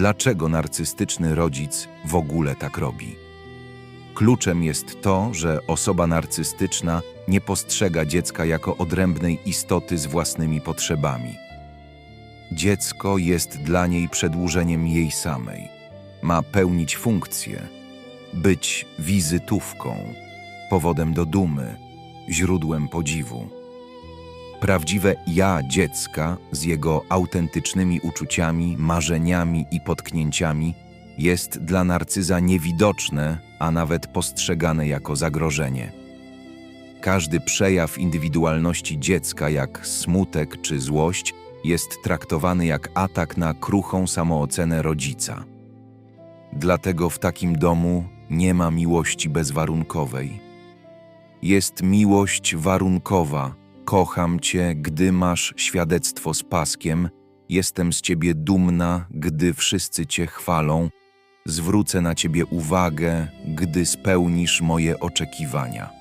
Dlaczego narcystyczny rodzic w ogóle tak robi? Kluczem jest to, że osoba narcystyczna nie postrzega dziecka jako odrębnej istoty z własnymi potrzebami. Dziecko jest dla niej przedłużeniem jej samej. Ma pełnić funkcję, być wizytówką, powodem do dumy, źródłem podziwu. Prawdziwe ja dziecka z jego autentycznymi uczuciami, marzeniami i potknięciami jest dla narcyza niewidoczne, a nawet postrzegane jako zagrożenie. Każdy przejaw indywidualności dziecka, jak smutek czy złość, jest traktowany jak atak na kruchą samoocenę rodzica. Dlatego w takim domu nie ma miłości bezwarunkowej. Jest miłość warunkowa. Kocham cię, gdy masz świadectwo z paskiem. Jestem z ciebie dumna, gdy wszyscy cię chwalą. Zwrócę na ciebie uwagę, gdy spełnisz moje oczekiwania.